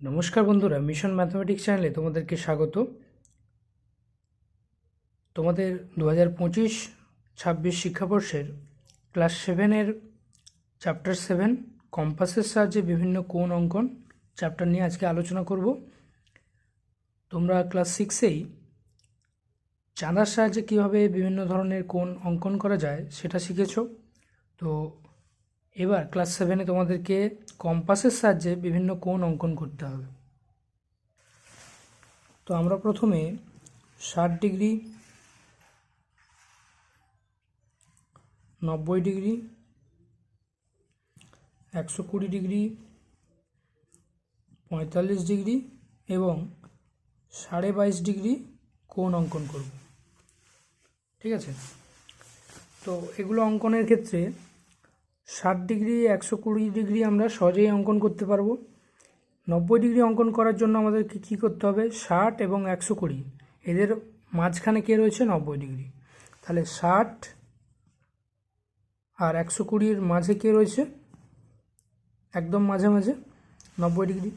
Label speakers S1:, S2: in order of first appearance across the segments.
S1: নমস্কার বন্ধুরা mission mathematics চ্যানেলে তোমাদেরকে স্বাগত। তোমাদের দু হাজার পঁচিশ, ছাব্বিশ শিক্ষাবর্ষের ক্লাস সেভেনের চ্যাপ্টার সেভেন, কম্পাসের সাহায্যে বিভিন্ন কোণ অঙ্কন চ্যাপ্টার নিয়ে আজকে আলোচনা করব। তোমরা ক্লাস সিক্সেই চাঁদার সাহায্যে কীভাবে বিভিন্ন ধরনের কোণ অঙ্কন করা যায় সেটা শিখেছো। তো এবার ক্লাস সেভেনে তোমাদেরকে কম্পাসের সাহায্যে বিভিন্ন কোণ অঙ্কন করতে হবে। তো আমরা প্রথমে ষাট ডিগ্রি, নব্বই ডিগ্রি, একশো কুড়ি ডিগ্রি, পঁয়তাল্লিশ ডিগ্রি এবং সাড়ে বাইশ ডিগ্রি কোণ অঙ্কন করব। ঠিক আছে? তো এগুলো অঙ্কনের ক্ষেত্রে ষাট ডিগ্রি, একশো কুড়ি ডিগ্রি আমরা সহজেই অঙ্কন করতে পারব। নব্বই ডিগ্রি অঙ্কন করার জন্য আমাদেরকে কী করতে হবে? ষাট এবং একশো কুড়ি। এদের মাঝখানে কে রয়েছে? নব্বই ডিগ্রি। তাহলে ষাট আর একশো কুড়ির মাঝে কে রয়েছে? একদম মাঝে মাঝে নব্বই ডিগ্রি।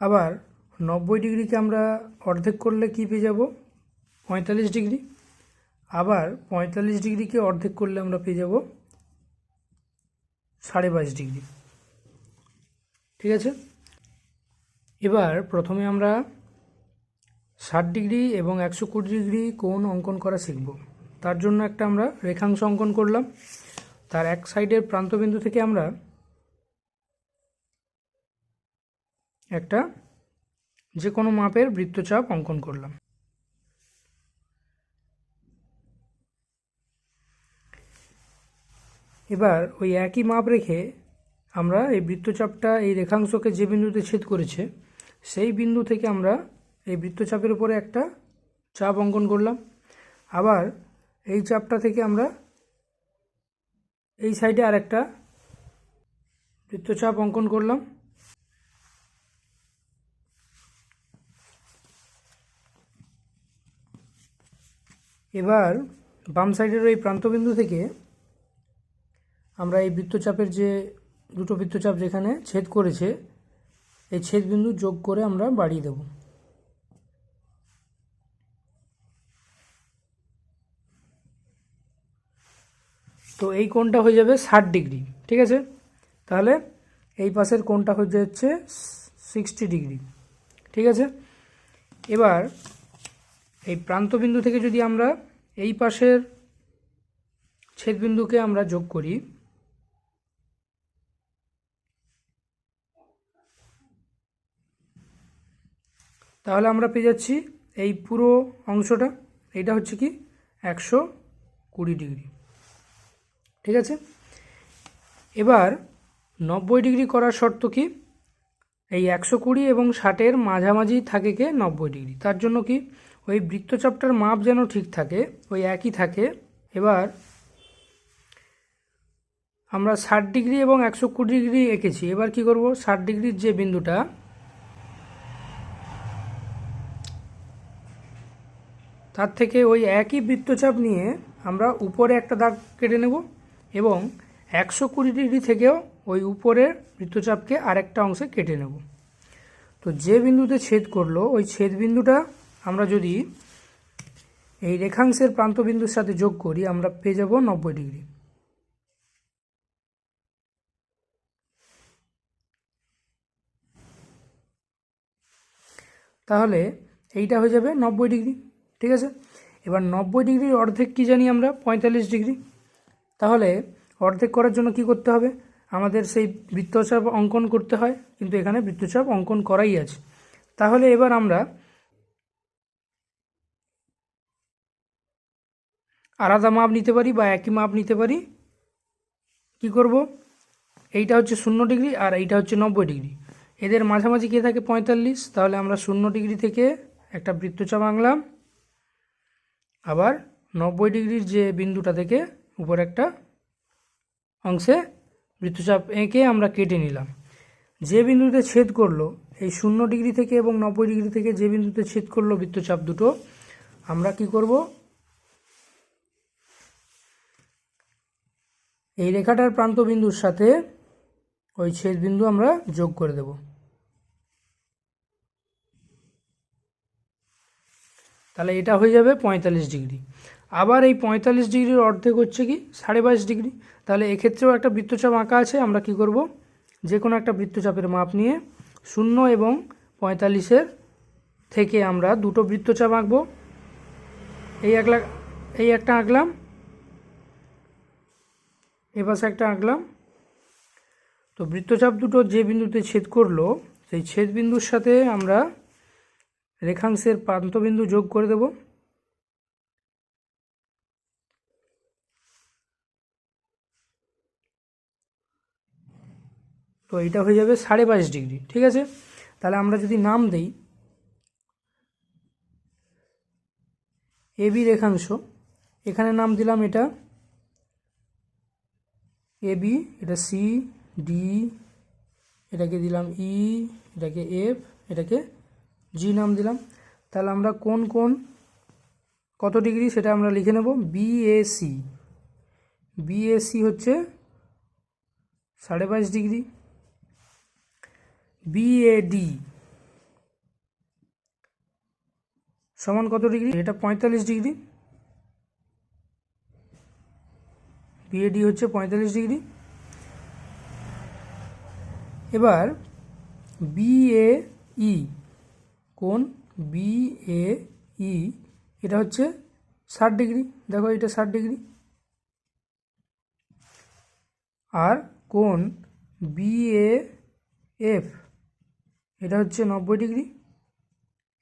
S1: আবার নব্বই ডিগ্রিকে আমরা অর্ধেক করলে কী পেয়ে যাব? পঁয়তাল্লিশ ডিগ্রি। আবার পঁয়তাল্লিশ ডিগ্রিকে অর্ধেক করলে আমরা পেয়ে যাব সাড়ে বাইশ ডিগ্রি। ঠিক আছে? এবার প্রথমে আমরা ষাট ডিগ্রি এবং একশো কুড়ি ডিগ্রি কোণ অঙ্কন করা শিখব। তার জন্য একটা আমরা রেখাংশ অঙ্কন করলাম। তার এক সাইডের প্রান্তবিন্দু থেকে আমরা একটা যে কোনো মাপের বৃত্তচাপ অঙ্কন করলাম। এবার ওই একই মাপ রেখে আমরা এই বৃত্তচাপটা এই রেখাংশকে যে বিন্দুতে ছেদ করেছে, সেই বিন্দু থেকে আমরা এই বৃত্তচাপের উপরে একটা চাপ অঙ্কন করলাম। আবার এই চাপটা থেকে আমরা এই সাইডে আর একটা বৃত্তচাপ অঙ্কন করলাম। এবার বাম সাইডের ওই প্রান্তবিন্দু থেকে আমরা এই বৃত্তচাপের যে, দুটো বৃত্তচাপ যেখানে ছেদ করেছে, এই ছেদ বিন্দু যোগ করে আমরা বাড়িয়ে দেব। তো এই কোণটা হয়ে যাবে ষাট ডিগ্রি, ঠিক আছে? তাহলে এই পাশের কোণটা হয়ে যাচ্ছে সিক্সটি ডিগ্রি, ঠিক আছে? এবার এই প্রান্তবিন্দু থেকে যদি আমরা এই পাশের ছেদবিন্দুকে আমরা যোগ করি তাহলে আমরা পেয়ে যাচ্ছি এই পুরো অংশটা। এটা হচ্ছে কি? একশো কুড়ি ডিগ্রি। ঠিক আছে? এবার নব্বই ডিগ্রি করার শর্ত কি? এই একশো কুড়ি এবং ষাটের মাঝামাঝি থাকে কে? নব্বই ডিগ্রি। তার জন্য কি? ওই বৃত্তচাপটার মাপ যেন ঠিক থাকে, ওই একই থাকে। এবার আমরা ষাট ডিগ্রি এবং একশো কুড়ি ডিগ্রি এঁকেছি। এবার কি করব? ষাট ডিগ্রির যে বিন্দুটা তার থেকে ওই একই বৃত্তচাপ নিয়ে আমরা উপরে একটা দাগ কেটে নেব এবং একশো কুড়ি ডিগ্রি থেকেও ওই উপরের বৃত্তচাপকে আরেকটা অংশে কেটে নেব। তো যে বিন্দুতে ছেদ করল, ওই ছেদ বিন্দুটা আমরা যদি এই রেখাংশের প্রান্তবিন্দুর সাথে যোগ করি, আমরা পেয়ে যাব নব্বই ডিগ্রি। তাহলে এইটা হয়ে যাবে নব্বই ডিগ্রি। ঠিক আছে? এবার নব্বই ডিগ্রির অর্ধেক কী জানি আমরা? পঁয়তাল্লিশ ডিগ্রি। তাহলে অর্ধেক করার জন্য কি করতে হবে? আমাদের সেই বৃত্তচাপ অঙ্কন করতে হয়, কিন্তু এখানে বৃত্তচাপ অঙ্কন করাই আছে। তাহলে এবার আমরা আলাদা মাপ নিতে পারি বা একই মাপ নিতে পারি। কি করব? এইটা হচ্ছে শূন্য ডিগ্রি আর এইটা হচ্ছে নব্বই ডিগ্রি। এদের মাঝামাঝি কে থাকে? পঁয়তাল্লিশ। তাহলে আমরা শূন্য ডিগ্রি থেকে একটা বৃত্তচাপ আঁকলাম আবার নব্বই ডিগ্রির যে বিন্দুটা থেকে উপর একটা অংশে বৃত্তচাপ এঁকে আমরা কেটে নিলাম। যে বিন্দুতে ছেদ করল, এই শূন্য ডিগ্রি থেকে এবং নব্বই ডিগ্রি থেকে যে বিন্দুতে ছেদ করল বৃত্তচাপ দুটো, আমরা কি করব? এই রেখাটার প্রান্তবিন্দুর সাথে ওই ছেদ বিন্দু আমরা যোগ করে দেব। তাহলে এটা হয়ে যাবে পঁয়তাল্লিশ ডিগ্রি। আবার এই পঁয়তাল্লিশ ডিগ্রির অর্ধেক হচ্ছে কি? সাড়ে বাইশ ডিগ্রি। তাহলে এক্ষেত্রেও একটা বৃত্তচাপ আঁকা আছে, আমরা কি করব? যে কোনো একটা বৃত্তচাপের মাপ নিয়ে শূন্য এবং পঁয়তাল্লিশের থেকে আমরা দুটো বৃত্তচাপ আঁকবো। এই এক লাখ এই একটা আঁকলাম, এ পাশে একটা আঁকলাম। তো বৃত্তচাপ দুটো যে বিন্দুতে ছেদ করল, সেই ছেদ বিন্দুর সাথে আমরা রেখাংশের প্রান্তবিন্দু যোগ করে দেব। তো এটা হয়ে যাবে সাড়ে বাইশ ডিগ্রি, ঠিক আছে? তাহলে আমরা যদি নাম দেই এবি রেখাংশ, এখানে নাম দিলাম এটা এবি এটা সি, ডি, এটাকে দিলাম ই, এটাকে এফ, এটাকে জি নাম দিলাম। তাহলে আমরা কোন কোন, কত ডিগ্রি সেটা আমরা লিখে নেব? বিএসি বিএসি হচ্ছে সাড়ে বাইশ ডিগ্রি। বিএডি সমান কত ডিগ্রি? এটা পঁয়তাল্লিশ ডিগ্রি। বিএডি হচ্ছে পঁয়তাল্লিশ ডিগ্রি। এবার বিএই কোন বি এ ই এটা হচ্ছে ষাট ডিগ্রি। দেখো এটা ষাট ডিগ্রি। আর কোন বি এ এফ এটা হচ্ছে নব্বই ডিগ্রি।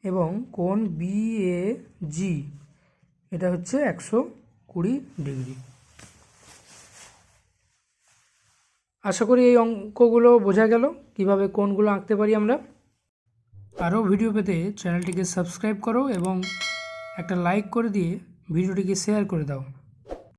S1: এবং কোন বি এ জি এটা হচ্ছে একশো কুড়ি ডিগ্রি। আশা করি এই অঙ্কগুলো বোঝা গেল। কীভাবে কোনগুলো আঁকতে পারি আমরা? আরও ভিডিও পেতে চ্যানেলটিকে সাবস্ক্রাইব করো এবং একটা লাইক করে দিয়ে ভিডিওটিকে শেয়ার করে দাও।